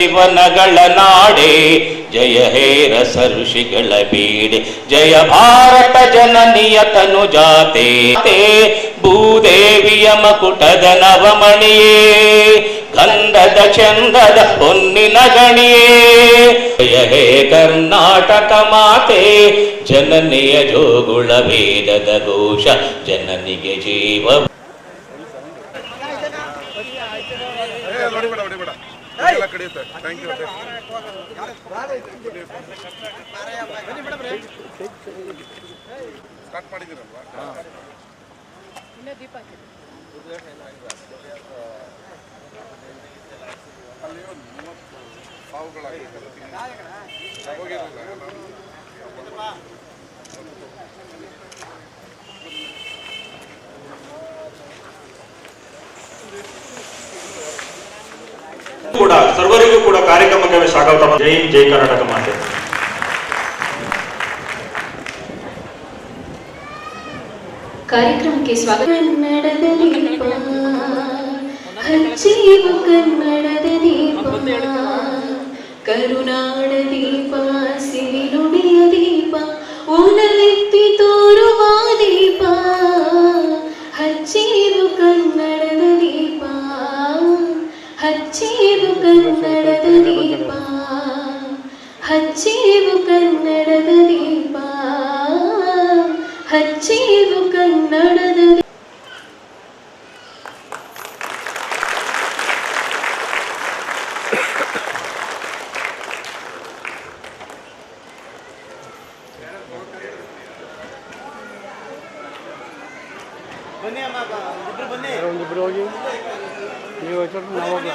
ಜೀವನಗಳ ನಾಡೆ, ಜಯ ಹೇ ರಸ ಋಷಿಗಳ ಬೀಡೆ, ಜಯ ಭಾರತ ಜನನಿಯ ತನು ಜಾತೆ, ಭೂದೇವಿಯ ಮಕುಟದ ನವಮಣಿಯೇ, ಗಂಧದ ಚಂದದ ಹೊನ್ನಿನ ಗಣಿಯೇ. ಜಯ ಹೇ ಕರ್ನಾಟಕ ಮಾತೆ, ಜನನಿಯ ಜೋಗುಳ ವೇದದ ಘೋಷ, ಜನನಿಗೆ ಜೀವ ಎಲ್ಲ ಸರ್ ಥ್ಯಾಂಕ್ ಯು ಸ್ಟಾರ್ಟ್ ಮಾಡಿದ್ದೀರಲ್ವಾ? ಅಲ್ಲಿ ಒಂದು ಮೂವತ್ತು ಸಾವುಗಳಾಗಿರ್ತಲ್ಲ ಹೋಗಿರಲಿಲ್ಲ ನಾನು ಕೂಡ ಸರ್ವರಿಗೂ ಕೂಡ ಕಾರ್ಯಕ್ರಮಕ್ಕೆ ಸ್ವಾಗತ ಜೈ ಹಿಂದ್, ಜೈ ಕರ್ನಾಟಕ ಮಾತೆ ಕಾರ್ಯಕ್ರಮಕ್ಕೆ ಸ್ವಾಗತ ಕನ್ನಡದ ದೀಪ ಹಚ್ಚೇವು ಕನ್ನಡದ ದೀಪ ಕರುನಾಡ ದೀಪ ಸಿರಿನುಡಿಯ ದೀಪ ಓನಲೆತ್ತಿ ತೋರುವ ದೀಪ ಹಚ್ಚೇವು ಕನ್ನಡದ ದೀಪ ಹಚ್ಚೇವು ಕನ್ನಡದ ದೀಪ. ಹಚ್ಚೇವು ಕನ್ನಡದ ದೀಪ. ಹಚ್ಚೇವು ಕನ್ನಡದ ದೀಪ. ಒಂದಿಬ್ರು ಹೋಗಿ ನೀವು ಸ್ವಲ್ಪ ನಾವು ಹೋಗ್ಲಾ?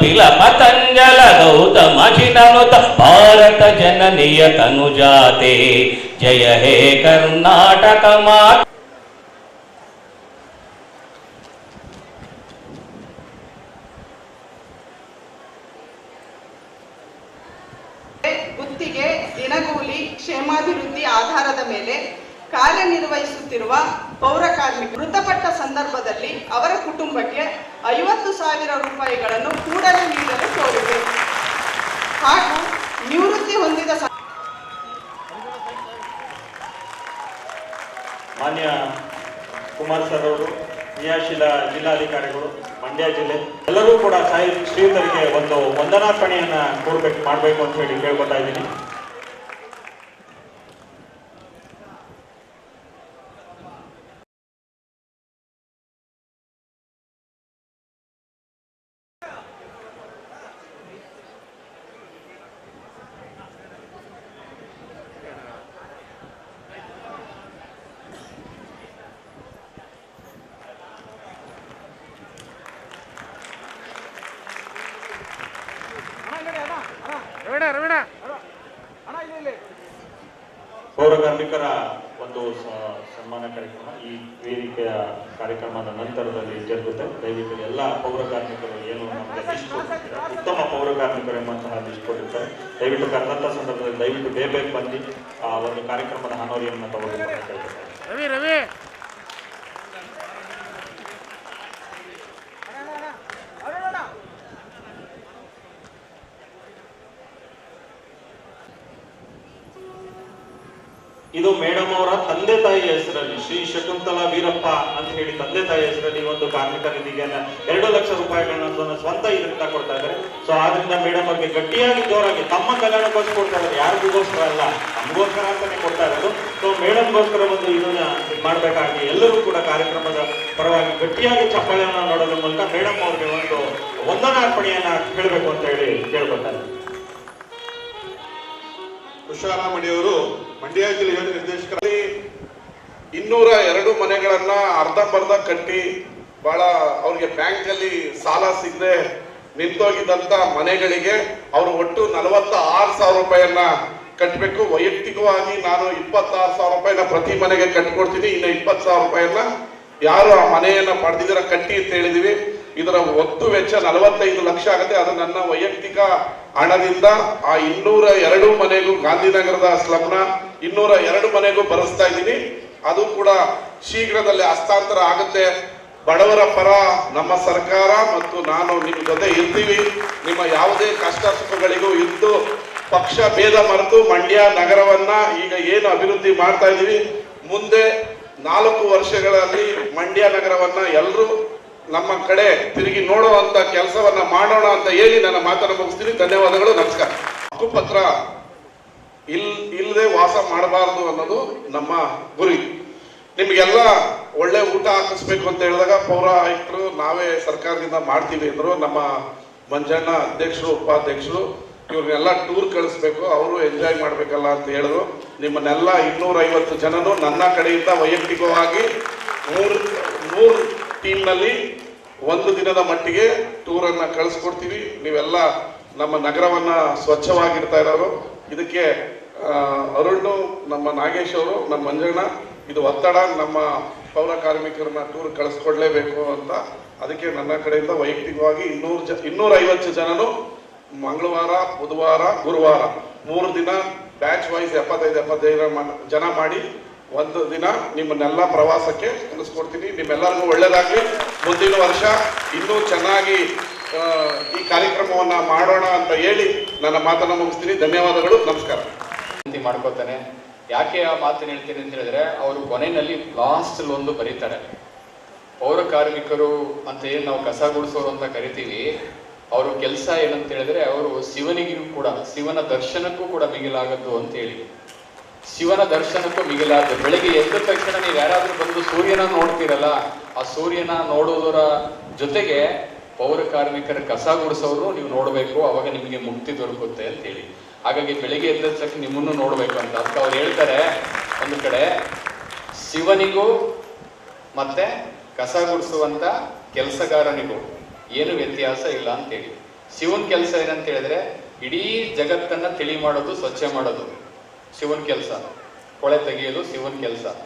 ತಿಲ ಪತಂಜಲ ಗೌತಮ ಚಿನನುತ ಭಾರತ ಜನನಿಯ ತನು ಜಾತೆ ಜಯ ಹೇ ಮೇಲೆ ಕಾರ್ಯನಿರ್ವಹಿಸುತ್ತಿರುವ ಪೌರ ಕಾರ್ಮಿಕ ಮೃತಪಟ್ಟ ಸಂದರ್ಭದಲ್ಲಿ ಅವರ ಕುಟುಂಬಕ್ಕೆ ಐವತ್ತು ಸಾವಿರ ರೂಪಾಯಿಗಳನ್ನು ಕೂಡಲೇ ನೀಡಲು ಕೋರಿದೆ. ಹಾಗೂ ನಿವೃತ್ತಿ ಹೊಂದಿದ ಮಾನ್ಯ ಕುಮಾರ್ ಸರ್ ಅವರು ಕ್ರಿಯಾಶೀಲ ಜಿಲ್ಲಾಧಿಕಾರಿಗಳು, ಮಂಡ್ಯ ಜಿಲ್ಲೆ, ಎಲ್ಲರೂ ಕೂಡ ಸಾಯಿ ಶ್ರೀಯುತರಿಗೆ ಒಂದು ವಂದನಾರ್ಪಣೆಯನ್ನ ಕೊಡ್ಬೇಕು ಮಾಡಬೇಕು ಅಂತ ಹೇಳಿ ಕೇಳ್ಕೊತಾ ಇದ್ದೀನಿ ಪೌರ ಕಾರ್ಮಿಕರ ಒಂದು ಸನ್ಮಾನ ಕಾರ್ಯಕ್ರಮ ಈ ವೇದಿಕೆಯ ಕಾರ್ಯಕ್ರಮದ ನಂತರದಲ್ಲಿ ಜರುಗುತ್ತೆ. ದಯವಿಟ್ಟು ಎಲ್ಲ ಪೌರ ಕಾರ್ಮಿಕರು ಏನು ನಮಗೆ ಲಿಸ್ಟ್ ಉತ್ತಮ ಪೌರ ಕಾರ್ಮಿಕರು ಎಂಬಂತಹ ಲಿಸ್ಟ್ ಕೊಟ್ಟಿರ್ತಾರೆ. ದಯವಿಟ್ಟು ಕರೆದಂಥ ಸಂದರ್ಭದಲ್ಲಿ ದಯವಿಟ್ಟು ಬೇಗ ಬಂದು ಆ ಒಂದು ಕಾರ್ಯಕ್ರಮದ ಅನಾವರಿಯನ್ನು ತಗೊಳ್ಬೇಕು ಅಂತ ಹೇಳ್ತಾರೆ ಇದು ಮೇಡಮ್ ಅವರ ತಂದೆ ತಾಯಿಯ ಹೆಸರಲ್ಲಿ, ಶ್ರೀ ಶಕುಂತಲಾ ವೀರಪ್ಪ ಅಂತ ಹೇಳಿ ತಂದೆ ತಾಯಿ ಹೆಸರಲ್ಲಿ ಒಂದು ಕಾರ್ಮಿಕ ನಿಧಿಗೆ ಎರಡು ಲಕ್ಷ ರೂಪಾಯಿಗಳನ್ನ ಸ್ವಂತ ಇದರಿಂದ ಕೊಡ್ತಾ ಇದ್ದಾರೆ. ಸೊ ಆದ್ರಿಂದ ಮೇಡಮ್ ಅವ್ರಿಗೆ ಗಟ್ಟಿಯಾಗಿ ಜೋರಾಗಿ ತಮ್ಮ ಕಲ್ಯಾಣಕ್ಕೋಸ್ಕರ ಕೊಡ್ತಾ ಇದ್ದಾರೆ. ಯಾರಿಗೋಸ್ಕರ ಅಲ್ಲ, ನಮಗೋಸ್ಕರ ಅಂತಾನೆ ಕೊಡ್ತಾ ಇರೋದು. ಸೊ ಮೇಡಮ್ಗೋಸ್ಕರ ಒಂದು ಇದನ್ನ ಮಾಡ್ಬೇಕಾಗಿ ಎಲ್ಲರೂ ಕೂಡ ಕಾರ್ಯಕ್ರಮದ ಪರವಾಗಿ ಗಟ್ಟಿಯಾಗಿ ಚಪ್ಪಾಳೆಯನ್ನ ನೋಡೋದ್ರ ಮೂಲಕ ಮೇಡಮ್ ಅವ್ರಿಗೆ ಒಂದು ವಂದನಾರ್ಪಣೆಯನ್ನ ಹೇಳಬೇಕು ಅಂತ ಹೇಳಿ ಕೇಳ್ಕೊತಾರೆ ತುಷಾರಾಮಣಿಯವರು ಮಂಡ್ಯ ಜಿಲ್ಲೆಯ ನಿರ್ದೇಶಕರಲ್ಲಿ ಇನ್ನೂರ ಎರಡು ಮನೆಗಳನ್ನ ಅರ್ಧಂಬರ್ಧ ಕಟ್ಟಿ ಬಹಳ ಅವ್ರಿಗೆ ಬ್ಯಾಂಕ್ ಅಲ್ಲಿ ಸಾಲ ಸಿಗದೆ ನಿಂತೋಗಿದ್ದಂತ ಮನೆಗಳಿಗೆ ಅವರು ಒಟ್ಟು ನಲವತ್ತ ಆರು ಸಾವಿರ ರೂಪಾಯಿಯನ್ನ ಕಟ್ಟಬೇಕು ವೈಯಕ್ತಿಕವಾಗಿ ನಾನು ಇಪ್ಪತ್ತಾರು ಸಾವಿರ ರೂಪಾಯಿನ ಪ್ರತಿ ಮನೆಗೆ ಕಟ್ಕೊಡ್ತೀನಿ. ಇನ್ನು ಇಪ್ಪತ್ತು ಸಾವಿರ ರೂಪಾಯಿಯನ್ನ ಯಾರು ಆ ಮನೆಯನ್ನ ಪಡೆದಿದ್ದೀರ ಕಟ್ಟಿ ಅಂತ ಹೇಳಿದೀವಿ. ಇದರ ಒಟ್ಟು ವೆಚ್ಚ ನಲವತ್ತೈದು ಲಕ್ಷ ಆಗುತ್ತೆ. ಅದು ನನ್ನ ವೈಯಕ್ತಿಕ ಹಣದಿಂದ ಆ ಇನ್ನೂರ ಎರಡು ಮನೆಗೂ ಗಾಂಧಿನಗರದ ಸ್ಲಮ್ನ ಇನ್ನೂರ ಎರಡು ಮನೆಗೂ ಬರೆಸ್ತಾ ಇದ್ದೀನಿ. ಅದು ಕೂಡ ಶೀಘ್ರದಲ್ಲಿ ಹಸ್ತಾಂತರ ಆಗುತ್ತೆ. ಬಡವರ ಪರ ನಮ್ಮ ಸರ್ಕಾರ ಮತ್ತು ನಾನು ನಿಮ್ಮ ಜೊತೆ ಇರ್ತೀವಿ. ನಿಮ್ಮ ಯಾವುದೇ ಕಷ್ಟ ಸುಖಗಳಿಗೂ ಇದ್ದು ಪಕ್ಷ ಭೇದ ಮರೆತು ಮಂಡ್ಯ ನಗರವನ್ನ ಈಗ ಏನು ಅಭಿವೃದ್ಧಿ ಮಾಡ್ತಾ ಇದ್ದೀವಿ. ಮುಂದೆ ನಾಲ್ಕು ವರ್ಷಗಳಲ್ಲಿ ಮಂಡ್ಯ ನಗರವನ್ನ ಎಲ್ಲರೂ ನಮ್ಮ ಕಡೆ ತಿರುಗಿ ನೋಡುವಂತ ಕೆಲಸವನ್ನ ಮಾಡೋಣ ಅಂತ ಹೇಳಿ ನನ್ನ ಮಾತನ್ನು ಮುಗಿಸ್ತೀನಿ. ಧನ್ಯವಾದಗಳು, ನಮಸ್ಕಾರ. ಹಕ್ಕುಪತ್ರ ಇಲ್ ಇಲ್ಲದೆ ವಾಸ ಮಾಡಬಾರದು ಅನ್ನೋದು ನಮ್ಮ ಗುರಿ. ನಿಮಗೆಲ್ಲ ಒಳ್ಳೆ ಊಟ ಹಾಕಿಸ್ಬೇಕು ಅಂತ ಹೇಳಿದಾಗ ಪೌರ ಆಯುಕ್ತರು ನಾವೇ ಸರ್ಕಾರದಿಂದ ಮಾಡ್ತೀವಿ ಅಂದ್ರು ನಮ್ಮ ಮಂಜಣ್ಣ ಅಧ್ಯಕ್ಷರು, ಉಪಾಧ್ಯಕ್ಷರು, ಇವ್ರನ್ನೆಲ್ಲ ಟೂರ್ ಕಳಿಸ್ಬೇಕು, ಅವರು ಎಂಜಾಯ್ ಮಾಡ್ಬೇಕಲ್ಲ ಅಂತ ಹೇಳಿದ್ರು. ನಿಮ್ಮನ್ನೆಲ್ಲ ಇನ್ನೂರ ಐವತ್ತು ಜನನು ನನ್ನ ಕಡೆಯಿಂದ ವೈಯಕ್ತಿಕವಾಗಿ ಮೂರು ಮೂರು ಟೀಮ್ನಲ್ಲಿ ಒಂದು ದಿನದ ಮಟ್ಟಿಗೆ ಟೂರನ್ನು ಕಳಿಸ್ಕೊಡ್ತೀವಿ. ನೀವೆಲ್ಲ ನಮ್ಮ ನಗರವನ್ನ ಸ್ವಚ್ಛವಾಗಿರ್ತಾ ಇರೋರು. ಇದಕ್ಕೆ ಅರುಣ್ ನಮ್ಮ ನಾಗೇಶ್ ಅವರು, ನಮ್ಮ ಮಂಜಣ್ಣ, ಇದು ಒತ್ತಡ, ನಮ್ಮ ಪೌರ ಕಾರ್ಮಿಕರನ್ನ ಟೂರ್ ಕಳಿಸ್ಕೊಡ್ಲೇಬೇಕು ಅಂತ ಅದಕ್ಕೆ ನನ್ನ ಕಡೆಯಿಂದ ವೈಯಕ್ತಿಕವಾಗಿ ಇನ್ನೂರು ಜ ಇನ್ನೂರ ಐವತ್ತು ಜನನು ಮಂಗಳವಾರ, ಬುಧವಾರ, ಗುರುವಾರ ಮೂರು ದಿನ ಬ್ಯಾಚ್ ವೈಸ್ ಎಪ್ಪತ್ತೈದು ಎಪ್ಪತ್ತೈದು ಜನ ಮಾಡಿ ಒಂದು ದಿನ ನಿಮ್ಮನ್ನೆಲ್ಲ ಪ್ರವಾಸಕ್ಕೆ ಕಳಿಸ್ಕೊಡ್ತೀನಿ. ನಿಮ್ಮೆಲ್ಲರಿಗೂ ಒಳ್ಳೇದಾಗಲಿ. ಮುಂದಿನ ವರ್ಷ ಇನ್ನೂ ಚೆನ್ನಾಗಿ ಈ ಕಾರ್ಯಕ್ರಮವನ್ನ ಮಾಡೋಣ ಅಂತ ಹೇಳಿ ನನ್ನ ಮಾತನ್ನು ಮುಗಿಸ್ತೀನಿ. ಧನ್ಯವಾದಗಳು. ನಮಸ್ಕಾರ. ಮಾಡ್ಕೋತಾನೆ ಯಾಕೆ ಆ ಮಾತನ್ನ ಹೇಳ್ತೀನಿ ಅಂತ ಹೇಳಿದ್ರೆ, ಅವರು ಕೊನೆಯಲ್ಲಿ ಲಾಸ್ಟ್ ಒಂದು ಬರೀತಾರೆ ಪೌರ ಕಾರ್ಮಿಕರು ಅಂತ ಏನು ನಾವು ಕಸ ಗುಡಿಸೋರು ಅಂತ ಕರಿತೀವಿ. ಅವರು ಕೆಲಸ ಏನಂತ ಹೇಳಿದ್ರೆ, ಅವರು ಶಿವನಿಗೂ ಕೂಡ, ಶಿವನ ದರ್ಶನಕ್ಕೂ ಕೂಡ ಮಿಗಿಲಾಗದ್ದು ಅಂತ ಹೇಳಿ. ಶಿವನ ದರ್ಶನಕ್ಕೂ ಮಿಗಿಲಾದ, ಬೆಳಿಗ್ಗೆ ಎದ್ದ ತಕ್ಷಣ ನೀವು ಯಾರಾದರೂ ಬಂದು ಸೂರ್ಯನ ನೋಡ್ತೀರಲ್ಲ, ಆ ಸೂರ್ಯನ ನೋಡೋದರ ಜೊತೆಗೆ ಪೌರ ಕಾರ್ಮಿಕರ ಕಸ ಗುಡಿಸೋರು ನೀವು ನೋಡಬೇಕು, ಅವಾಗ ನಿಮಗೆ ಮುಕ್ತಿ ದೊರಕುತ್ತೆ ಅಂತ ಹೇಳಿ. ಹಾಗಾಗಿ ಬೆಳಿಗ್ಗೆ ಎದ್ದ ತಕ್ಷಣ ನಿಮ್ಮನ್ನು ನೋಡಬೇಕು ಅಂತ. ಅದಕ್ಕೆ ಅವ್ರು ಹೇಳ್ತಾರೆ, ಒಂದು ಕಡೆ ಶಿವನಿಗೂ ಮತ್ತೆ ಕಸ ಗುಡಿಸುವಂತ ಕೆಲಸಗಾರನಿಗೂ ಏನು ವ್ಯತ್ಯಾಸ ಇಲ್ಲ ಅಂತೇಳಿ ಶಿವನ್ ಕೆಲಸ ಏನಂತ ಹೇಳಿದ್ರೆ, ಇಡೀ ಜಗತ್ತನ್ನ ತಿಳಿ ಮಾಡೋದು, ಸ್ವಚ್ಛ ಮಾಡೋದು. ಶಿವನ್ ಕೆಲಸ, ಕೊಳೆ ತೆಗೆಯೋದು ಶಿವನ ಕೆಲಸ.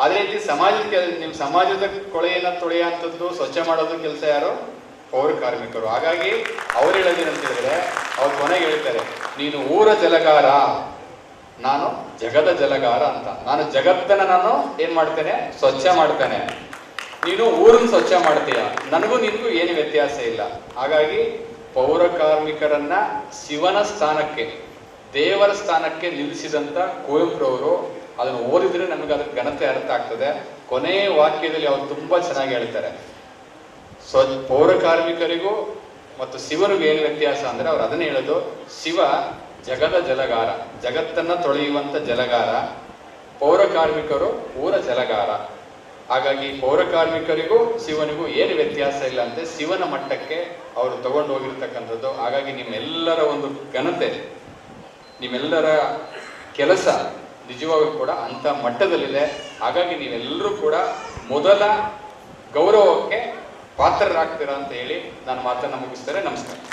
ಅದೇ ರೀತಿ ಸಮಾಜದ ಕೆಲ ನಿಮ್ಮ ಸಮಾಜದ ಕೊಳೆಯನ್ನ ತೊಳೆಯುವಂಥದ್ದು ಸ್ವಚ್ಛ ಮಾಡೋದು ಕೆಲಸ ಯಾರು? ಪೌರ ಕಾರ್ಮಿಕರು. ಹಾಗಾಗಿ ಅವ್ರು ಹೇಳಿದ್ರೆ, ಅವ್ರು ಕೊನೆಗೆ ಹೇಳ್ತಾರೆ, ನೀನು ಊರ ಜಲಗಾರ, ನಾನು ಜಗದ ಜಲಗಾರ ಅಂತ. ನಾನು ಜಗತ್ತನ್ನ ನಾನು ಏನ್ ಮಾಡ್ತೇನೆ? ಸ್ವಚ್ಛ ಮಾಡ್ತೇನೆ. ನೀನು ಊರನ್ನು ಸ್ವಚ್ಛ ಮಾಡ್ತೀಯ. ನನಗೂ ನಿನಗೂ ಏನು ವ್ಯತ್ಯಾಸ ಇಲ್ಲ. ಹಾಗಾಗಿ ಪೌರ ಕಾರ್ಮಿಕರನ್ನ ಶಿವನ ಸ್ಥಾನಕ್ಕೆ ದೇವರ ಸ್ಥಾನಕ್ಕೆ ನಿಲ್ಲಿಸಿದಂತ ಕುವೆಂಪುರವರು ಅದನ್ನು ಓದಿದ್ರೆ ನಮಗೆ ಅದಕ್ಕೆ ಘನತೆ ಅರ್ಥ ಆಗ್ತದೆ. ಕೊನೆಯ ವಾಕ್ಯದಲ್ಲಿ ಅವರು ತುಂಬಾ ಚೆನ್ನಾಗಿ ಹೇಳ್ತಾರೆ. ಸ್ವ ಪೌರ ಕಾರ್ಮಿಕರಿಗೂ ಮತ್ತು ಶಿವನಿಗೂ ಏನು ವ್ಯತ್ಯಾಸ ಅಂದ್ರೆ ಅವ್ರು ಅದನ್ನೇ ಹೇಳೋದು, ಶಿವ ಜಗದ ಜಲಗಾರ, ಜಗತ್ತನ್ನ ತೊಳೆಯುವಂತ ಜಲಗಾರ, ಪೌರ ಕಾರ್ಮಿಕರು ಊರ ಜಲಗಾರ. ಹಾಗಾಗಿ ಪೌರ ಕಾರ್ಮಿಕರಿಗೂ ಶಿವನಿಗೂ ಏನು ವ್ಯತ್ಯಾಸ ಇಲ್ಲ ಅಂತೆ ಶಿವನ ಮಟ್ಟಕ್ಕೆ ಅವರು ತಗೊಂಡು ಹೋಗಿರ್ತಕ್ಕಂಥದ್ದು. ಹಾಗಾಗಿ ನಿಮ್ಮೆಲ್ಲರ ಒಂದು ಘನತೆ. ನಿಮ್ಮೆಲ್ಲರ ಕೆಲಸ ನಿಜವಾಗೂ ಕೂಡ ಅಂಥ ಮಟ್ಟದಲ್ಲಿದೆ. ಹಾಗಾಗಿ ನೀವೆಲ್ಲರೂ ಕೂಡ ಮೊದಲ ಗೌರವಕ್ಕೆ ಪಾತ್ರರಾಗ್ತೀರಾ ಅಂತ ಹೇಳಿ ನಾನು ಮಾತನ್ನು ಮುಗಿಸ್ತಾರೆ. ನಮಸ್ಕಾರ.